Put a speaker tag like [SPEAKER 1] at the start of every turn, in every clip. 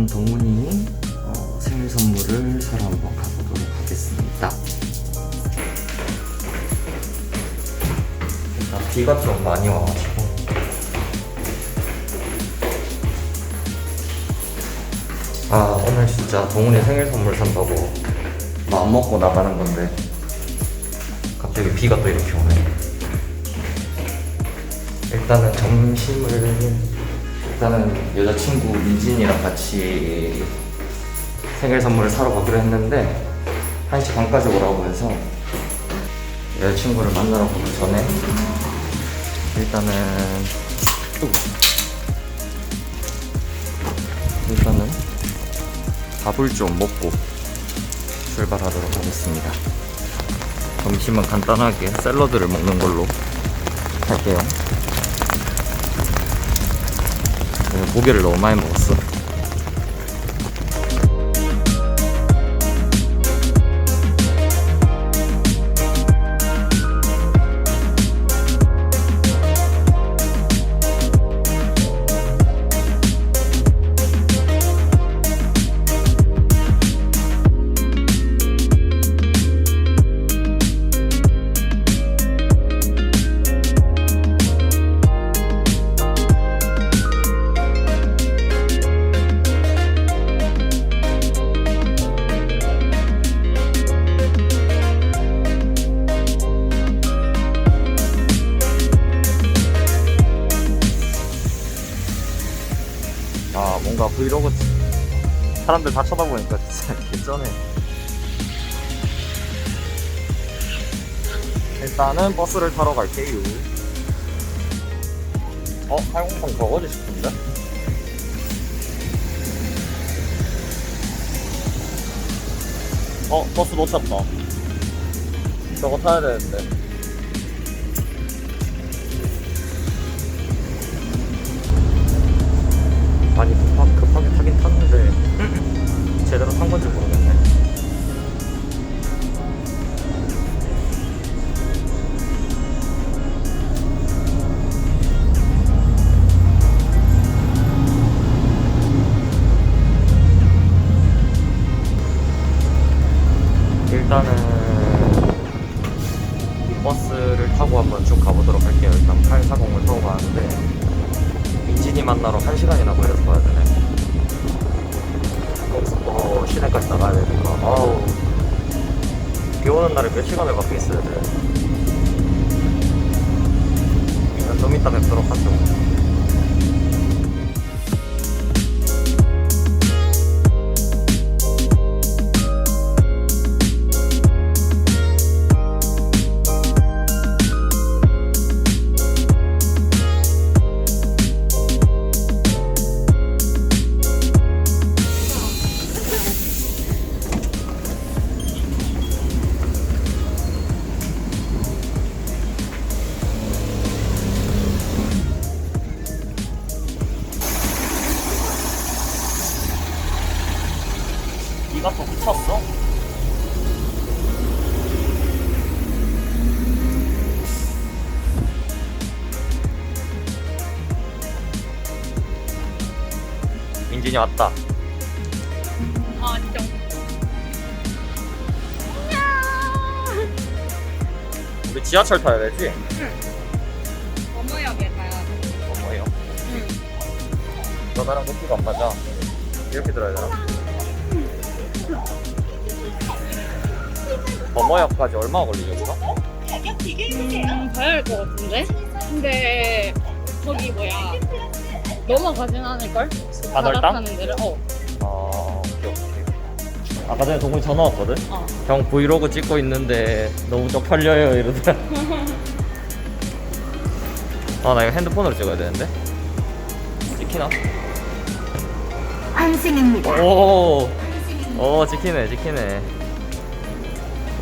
[SPEAKER 1] 일단 동훈이 어, 생일 선물을 사러 한번 가보도록 하겠습니다. 일단 비가 좀 많이 와가지고 아 오늘 진짜 동훈이 생일 선물 산다고 마음 먹고 나가는 건데 갑자기 비가 또 이렇게 오네. 일단은 점심을 일단은 여자친구 민진이랑 같이 생일 선물을 사러 가기로 했는데 1시 반까지 오라고 해서 여자친구를 만나러 가기 전에 일단은 일단은 밥을 좀 먹고 출발하도록 하겠습니다. 점심은 간단하게 샐러드를 먹는 걸로 할게요. 오늘 고기를 너무 많이 먹었어. 아 뭔가 브이로그 사람들 다 쳐다보니까 진짜 개쩌네 일단은 버스를 타러 갈게요 어? 803 저거지 싶은데? 어? 버스 놓쳤다 저거 타야 되는데 많이 급하, 급하게 타긴 탔는데 제대로 탄 건지 모르겠네. 만나러 한 시간이나 가야 되네. 또 시내까지 나가야 되니까. 아우. 비 오는 날에 몇 시간을 밖에 있어야 돼. 좀 이따 뵙도록 하죠. 민진이 왔다.
[SPEAKER 2] 아 진짜
[SPEAKER 1] 우리 지하철 타야 되지?
[SPEAKER 2] 어머역에 가야 돼.
[SPEAKER 1] 어머요.
[SPEAKER 2] 응.
[SPEAKER 1] 너 나랑 높이가 안 맞아. 이렇게 들어야 되나? 어머역까지 얼마 걸리죠, 이거?
[SPEAKER 2] 음, 가야 할 것 같은데? 근데 거기 뭐야 넘어가진 않을걸? 바닥하는 데를 어.
[SPEAKER 1] 아, 오케이, 오케이. 아까 전에 동훈이 전화 왔거든?
[SPEAKER 2] 어.
[SPEAKER 1] 형 브이로그 찍고 있는데 너무 쪽팔려요 이러더라 아 나 이거 핸드폰으로 찍어야 되는데 찍히나?
[SPEAKER 3] 환승입니다.
[SPEAKER 1] 오, 오 찍히네 찍히네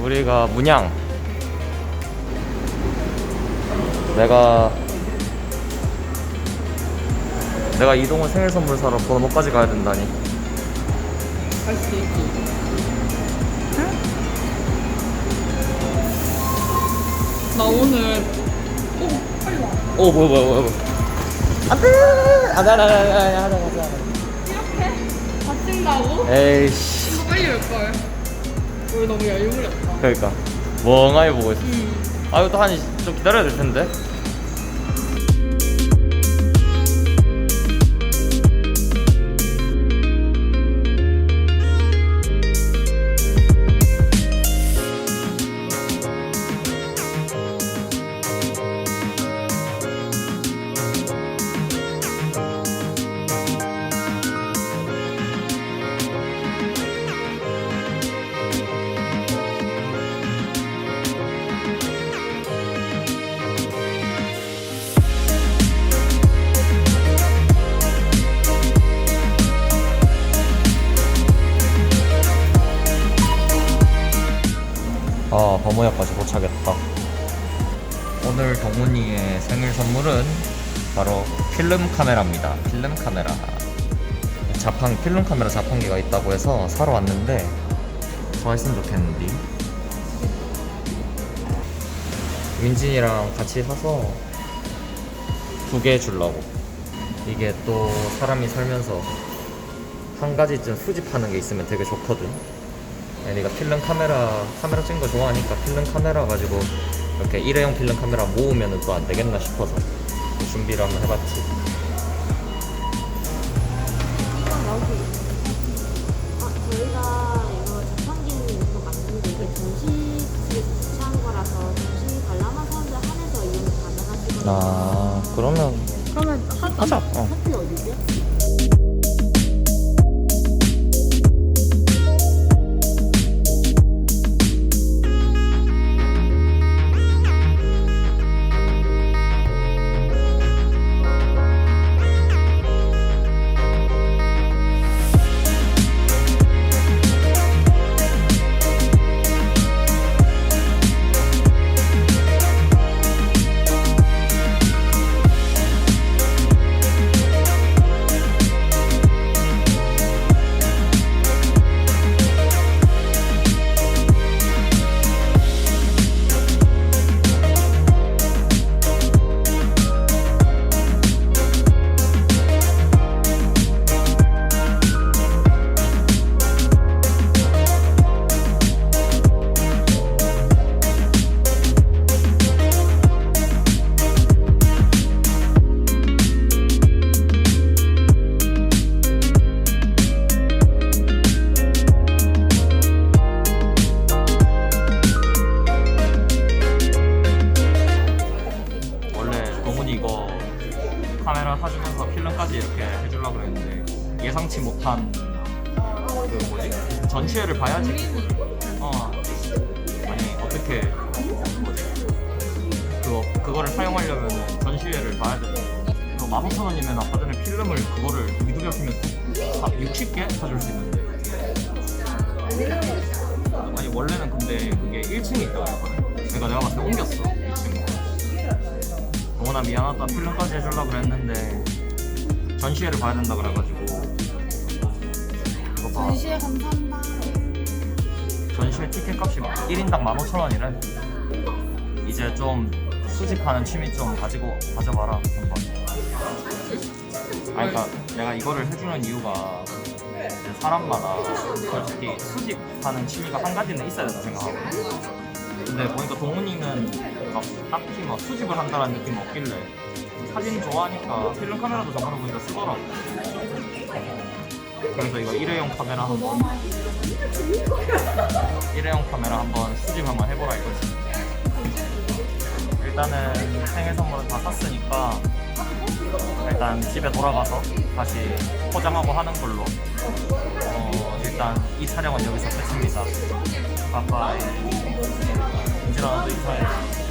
[SPEAKER 1] 우리가 문양 내가 내가 이동을 생일 선물 사러 번호까지 가야 된다니
[SPEAKER 2] 갈 수 있지. 나 오늘 오 빨리 와.
[SPEAKER 1] 오 뭐야 뭐야 뭐야 안돼 안돼 안돼 안돼 안돼 안돼
[SPEAKER 2] 이렇게 한다고?
[SPEAKER 1] 에이씨
[SPEAKER 2] 이거 빨리 올 걸. 우리 너무 열무렸다.
[SPEAKER 1] 그러니까 멍하니 보고 있어
[SPEAKER 2] 음.
[SPEAKER 1] 아 이것도 한좀 기다려야 될 텐데 아 범어역까지 도착했다. 오늘 동훈이의 생일 선물은 바로 필름 카메라입니다. 필름 카메라. 자판 필름 카메라 자판기가 있다고 해서 사러 왔는데 좋아했으면 좋겠는데. 민진이랑 같이 사서 두 개 주려고. 이게 또 사람이 살면서 한 가지쯤 수집하는 게 있으면 되게 좋거든 아니, 네가 필름 카메라 카메라 찍는 거 좋아하니까 필름 카메라 가지고 이렇게 일회용 필름 카메라 모으면 또 안 되겠나 싶어서 준비를 한번 해봤지.
[SPEAKER 3] 이거 여기. 어, 저희가 이거 자판기는 이거 맞는데 이게 전시실에서 주차한 거라서 전시 관람한 사람들 한해서 이용 가능하시거든요.
[SPEAKER 1] 아 못한 그 뭐지? 전시회를 봐야지. 어. 아니 어떻게. 뭐지 그거 그거를 사용하려면 전시회를 봐야 돼. 그거 15,000원이면 아까 전에 필름을 그거를 미두개 피면 60개 사줄 수 있는데. 아니 원래는 근데 그게 1층에 있다고 했거든. 그러니까 내가 봤을 때 옮겼어 1층으로 동원아 미안하다. 필름까지 해주려고 그랬는데 전시회를 봐야 된다 그래가지고
[SPEAKER 2] 전시회 감사합니다.
[SPEAKER 1] 전시회 티켓 값이 1인당 15,000원이래. 이제 좀 수집하는 취미 좀 가지고 가져봐라 한번. 아니 그러니까 내가 이거를 해주는 이유가 이제 사람마다 솔직히 수집하는 취미가 한 가지는 있어야 된다 생각하거든. 근데 보니까 동훈이는 막 딱히 막 수집을 한다는 느낌 없길래 사진 좋아하니까 필름 카메라도 저번에 보니까 쓰더라고. 그래서 이거 일회용 카메라 한번 일회용 카메라 한번 수집 한번 해보라 이거지. 일단은 생일 선물은 다 샀으니까 일단 집에 돌아가서 다시 포장하고 하는 걸로. 어, 일단 이 촬영은 여기서 끝입니다. 빠빠이. 인지라 나도 인사해.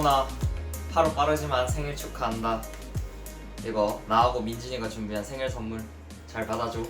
[SPEAKER 1] 동훈아 하루 빠르지만 생일 축하한다. 이거 나하고 민진이가 준비한 생일 선물 잘 받아줘